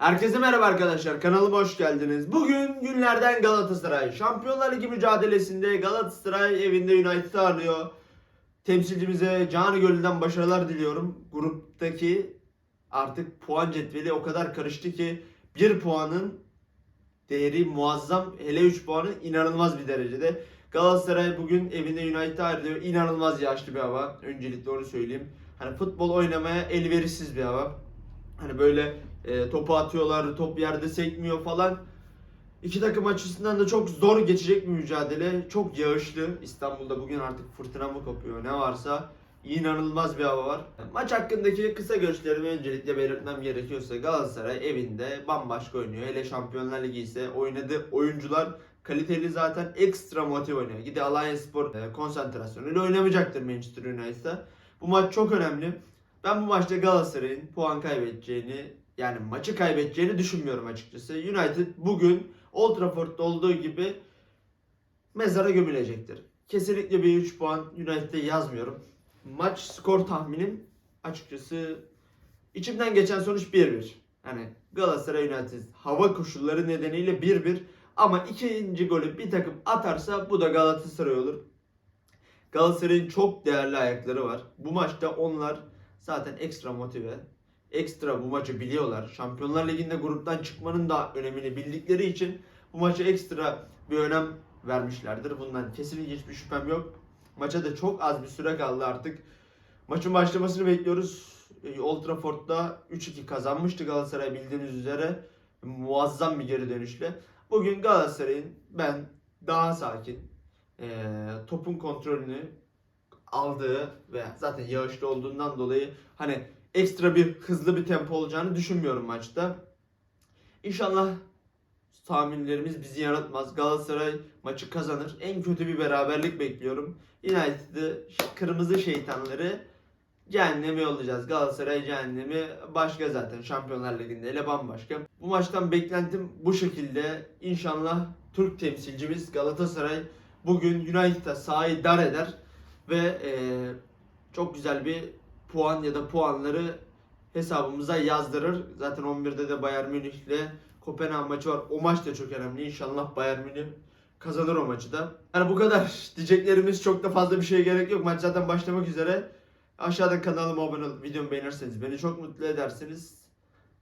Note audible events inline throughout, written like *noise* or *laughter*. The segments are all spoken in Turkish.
Herkese merhaba arkadaşlar. Kanalıma hoş geldiniz. Bugün günlerden Galatasaray. Şampiyonlar Ligi mücadelesinde Galatasaray evinde United'ı ağırlıyor. Temsilcimize Canı Gölü'nden başarılar diliyorum. Gruptaki artık puan cetveli o kadar karıştı ki bir puanın değeri muazzam. Hele 3 puanı inanılmaz bir derecede. Galatasaray bugün evinde United'ı ağırlıyor. İnanılmaz yaşlı bir hava. Öncelikle onu söyleyeyim. Hani futbol oynamaya elverişsiz bir hava. Hani böyle e, topu atıyorlar, top yerde sekmiyor falan. İki takım açısından da çok zor geçecek bir mücadele. Çok yağışlı. İstanbul'da bugün artık fırtına mı kopuyor ne varsa. inanılmaz bir hava var. Maç hakkındaki kısa görüşlerimi öncelikle belirtmem gerekiyorsa Galatasaray evinde bambaşka oynuyor. Hele Şampiyonlar Ligi ise oynadığı oyuncular kaliteli zaten ekstra motive oynuyor. Gide Alanya Spor e, konsantrasyonuyla oynamayacaktır Manchester United'da. Bu maç çok önemli. Ben bu maçta Galatasaray'ın puan kaybedeceğini yani maçı kaybedeceğini düşünmüyorum açıkçası. United bugün Old Trafford'da olduğu gibi mezara gömülecektir. Kesinlikle bir 3 puan United'e yazmıyorum. Maç skor tahminim açıkçası içimden geçen sonuç 1-1. Hani Galatasaray United hava koşulları nedeniyle 1-1 ama ikinci golü bir takım atarsa bu da Galatasaray olur. Galatasaray'ın çok değerli ayakları var. Bu maçta onlar zaten ekstra motive. Ekstra bu maçı biliyorlar. Şampiyonlar Ligi'nde gruptan çıkmanın da önemini bildikleri için bu maça ekstra bir önem vermişlerdir. Bundan kesinlikle hiçbir şüphem yok. Maça da çok az bir süre kaldı artık. Maçın başlamasını bekliyoruz. E, Old Trafford'da 3-2 kazanmıştı Galatasaray bildiğiniz üzere. Muazzam bir geri dönüşle. Bugün Galatasaray'ın ben daha sakin, e, topun kontrolünü aldığı ve zaten yağışlı olduğundan dolayı hani ekstra bir hızlı bir tempo olacağını düşünmüyorum maçta. İnşallah tahminlerimiz bizi yanıltmaz. Galatasaray maçı kazanır. En kötü bir beraberlik bekliyorum. United'ı kırmızı şeytanları cehenneme yollayacağız. Galatasaray cehennemi başka zaten Şampiyonlar Ligi'nde hele bambaşka. Bu maçtan beklentim bu şekilde. İnşallah Türk temsilcimiz Galatasaray bugün United'a sahayı dar eder ve eee, çok güzel bir puan ya da puanları hesabımıza yazdırır. Zaten 11'de de Bayern Münih ile Kopenhag maçı var. O maç da çok önemli. İnşallah Bayern Münih kazanır o maçı da. Yani bu kadar *laughs* diyeceklerimiz çok da fazla bir şeye gerek yok. Maç zaten başlamak üzere. Aşağıdan kanalıma abone olup videomu beğenirseniz beni çok mutlu edersiniz.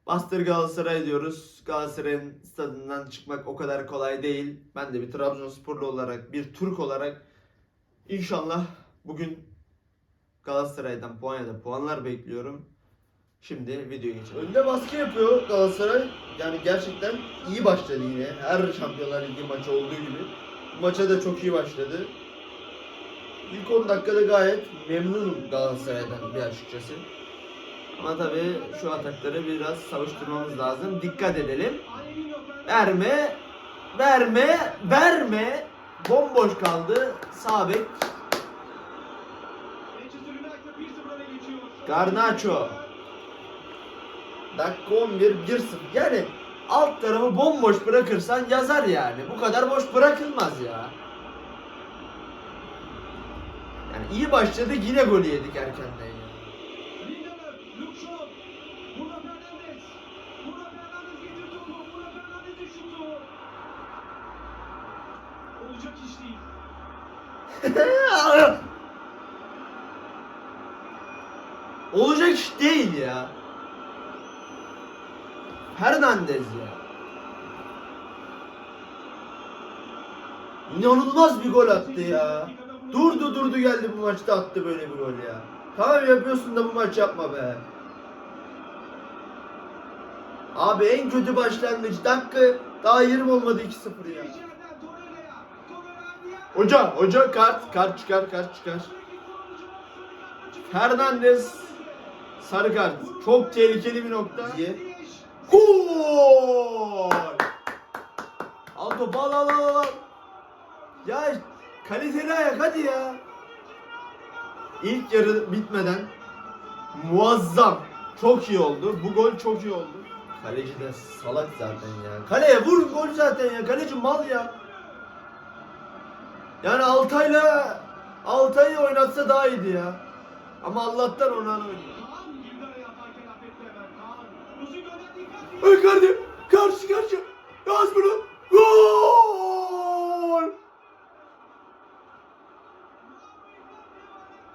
Bastır Galatasaray diyoruz. Galatasaray'ın stadından çıkmak o kadar kolay değil. Ben de bir Trabzonsporlu olarak, bir Türk olarak inşallah bugün Galatasaray'dan puan ya da puanlar bekliyorum. Şimdi videoya geçelim. Önde baskı yapıyor Galatasaray. Yani gerçekten iyi başladı yine. Her Şampiyonlar Ligi maçı olduğu gibi. Bu maça da çok iyi başladı. İlk 10 dakikada gayet memnunum Galatasaray'dan bir açıkçası. Ama tabii şu atakları biraz savuşturmamız lazım. Dikkat edelim. Verme, verme, verme. Bomboş kaldı. Sağ Garnacho. Dakika 11 1-0. Yani alt tarafı bomboş bırakırsan yazar yani. Bu kadar boş bırakılmaz ya. Yani iyi başladı yine golü yedik erkenden ya. Olacak iş değil. *laughs* İş değil ya. Hernandez ya. İnanılmaz bir gol attı ya. Durdu durdu geldi bu maçta attı böyle bir gol ya. Tamam yapıyorsun da bu maç yapma be. Abi en kötü başlangıç dakika daha 20 olmadı 2-0 ya. Hoca, hoca kart, kart çıkar, kart çıkar. Fernandez sarı kart. Çok tehlikeli bir nokta. Gol! Al topu al al al al. Ya kaliteli ayak hadi ya. İlk yarı bitmeden muazzam. Çok iyi oldu. Bu gol çok iyi oldu. Kaleci de salak zaten ya. Kaleye vur gol zaten ya. Kaleci mal ya. Yani Altay'la Altay'ı oynatsa daha iyiydi ya. Ama Allah'tan onu oynuyor. Icardi. Karşı karşı. Yaz bunu. Gol!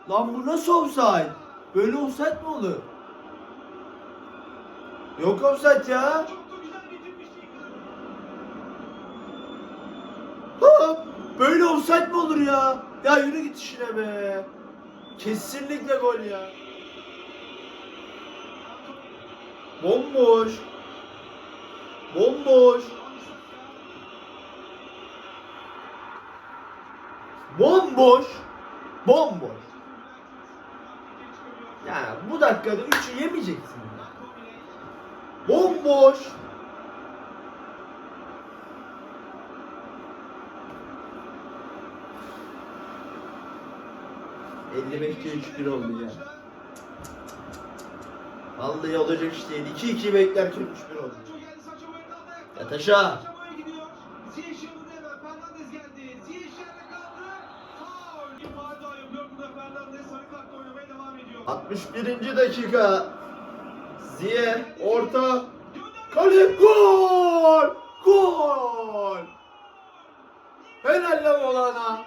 Lan bu nasıl offside? Böyle offside mi olur? Yok offside ya. Ha, böyle offside mi olur ya? Ya yürü git işine be. Kesinlikle gol ya. Bomboş. Bomboş. Bomboş. Bomboş. Yani bu dakikada 3'ü yemeyeceksin. Bomboş. ...55'te 3-1 oldu ya. Vallahi olacak iş değil. 2-2 beklerken 3-1 oldu. Ya taşa. Ziyech yanında hemen Fernandes geldi. Ziyech yerde kaldı. Faul. Bir faul daha yapıyor. Burada Fernandes sarı kartla oynamaya devam ediyor. 61. dakika. Ziye orta. Kale gol! Gol! Helal lan Onana.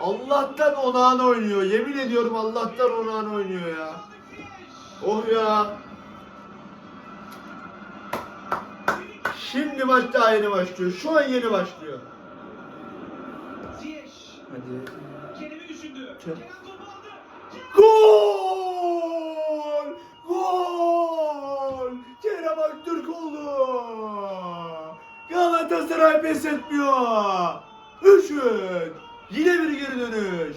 Allah'tan Onana oynuyor. Yemin ediyorum Allah'tan Onana oynuyor ya. Oh ya. Şimdi maç daha yeni başlıyor. Şu an yeni başlıyor. Hadi. Kerem'i düşündü. Kerem topu aldı. Gol! Gol! Kerem Aktürkoğlu! Galatasaray pes etmiyor. Üçün. Yine bir geri dönüş.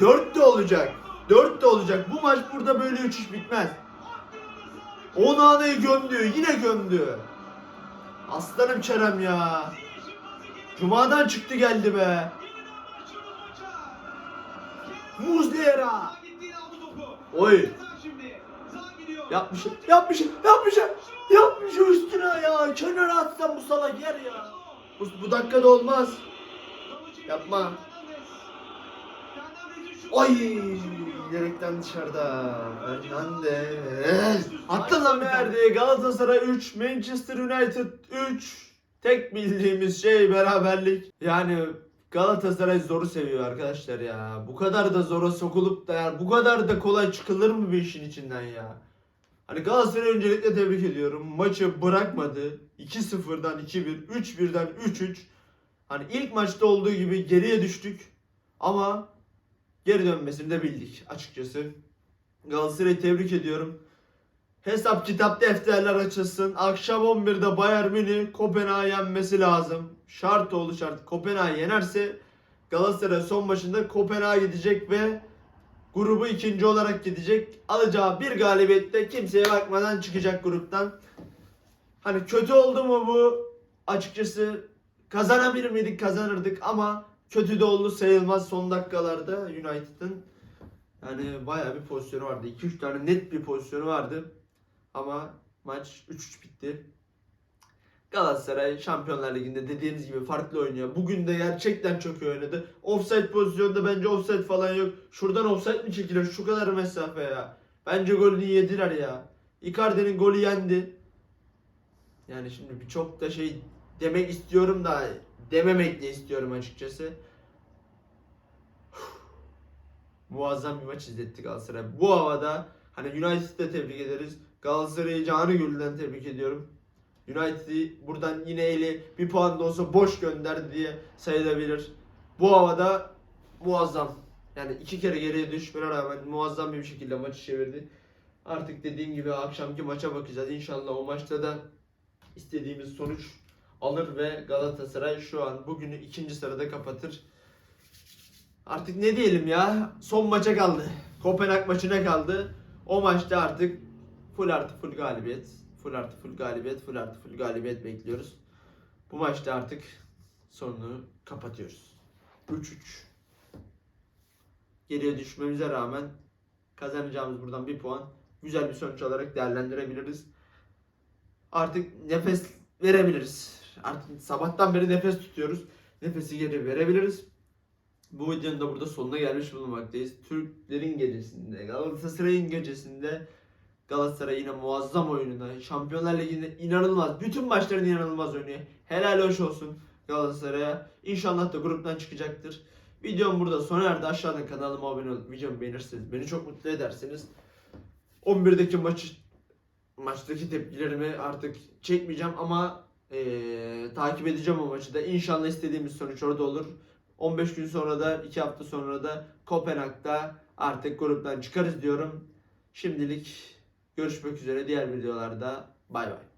Dört de olacak. Dört de olacak. Bu maç burada böyle üç iş bitmez. Onana'yı gömdü. Yine gömdü. Aslanım Kerem ya. Cuma'dan çıktı geldi be. Muslera. Oy. Yapmış, yapmış, yapmış, yapmış üstüne ya. Kenara atsam bu salak yer ya. Bu, bu dakikada olmaz. Yapma. Ay, direkten dışarıda. Fernandes. Attı lan nerede? Galatasaray 3, Manchester United 3. Tek bildiğimiz şey beraberlik. Yani Galatasaray zoru seviyor arkadaşlar ya. Bu kadar da zora sokulup da yani bu kadar da kolay çıkılır mı bir işin içinden ya? Hani Galatasaray'ı öncelikle tebrik ediyorum. Maçı bırakmadı. 2-0'dan 2-1, 3-1'den 3-3. Hani ilk maçta olduğu gibi geriye düştük. Ama geri dönmesini de bildik açıkçası. Galatasaray'ı tebrik ediyorum. Hesap kitap defterler açılsın. Akşam 11'de Bayern Münih Kopenhag'ı yenmesi lazım. Şart oldu şart. Kopenhag yenerse Galatasaray son maçında Kopenhag'a gidecek ve grubu ikinci olarak gidecek. Alacağı bir galibiyette kimseye bakmadan çıkacak gruptan. Hani kötü oldu mu bu? Açıkçası kazanabilir miydik? Kazanırdık ama kötü de oldu sayılmaz son dakikalarda United'ın. Yani bayağı bir pozisyonu vardı. 2-3 tane net bir pozisyonu vardı. Ama maç 3-3 bitti. Galatasaray Şampiyonlar Ligi'nde dediğimiz gibi farklı oynuyor. Bugün de gerçekten çok iyi oynadı. Offside pozisyonda bence offside falan yok. Şuradan offside mi çekilir? Şu kadar mesafe ya. Bence golünü yediler ya. Icardi'nin golü yendi. Yani şimdi birçok da şey demek istiyorum da dememek de istiyorum açıkçası. Muazzam bir maç izletti Galatasaray. Bu havada hani United'ı tebrik ederiz. Galatasaray'ı canı gönülden tebrik ediyorum. United'i buradan yine eli bir puan da olsa boş gönderdi diye sayılabilir. Bu havada muazzam. Yani iki kere geriye düşmene rağmen muazzam bir şekilde maçı çevirdi. Artık dediğim gibi akşamki maça bakacağız. İnşallah o maçta da istediğimiz sonuç alır ve Galatasaray şu an bugünü ikinci sırada kapatır. Artık ne diyelim ya? Son maça kaldı. Kopenhag maçına kaldı. O maçta artık full artı full galibiyet. Full artı full galibiyet, full artı full galibiyet bekliyoruz. Bu maçta artık sonunu kapatıyoruz. 3-3. Geriye düşmemize rağmen kazanacağımız buradan bir puan güzel bir sonuç olarak değerlendirebiliriz. Artık nefes verebiliriz. Artık sabahtan beri nefes tutuyoruz. Nefesi geri verebiliriz. Bu videonun da burada sonuna gelmiş bulunmaktayız. Türklerin gecesinde, Galatasaray'ın gecesinde Galatasaray yine muazzam oyununa, Şampiyonlar Ligi'nde inanılmaz, bütün maçlarını inanılmaz oynuyor. Helal hoş olsun Galatasaray'a. İnşallah da gruptan çıkacaktır. Videom burada sona erdi. Aşağıdan kanalıma abone olup videomu beğenirseniz beni çok mutlu edersiniz. 11'deki maçı maçtaki tepkilerimi artık çekmeyeceğim ama eee, takip edeceğim o maçı da. İnşallah istediğimiz sonuç orada olur. 15 gün sonra da 2 hafta sonra da Kopenhag'da artık gruptan çıkarız diyorum. Şimdilik görüşmek üzere diğer videolarda. Bay bay.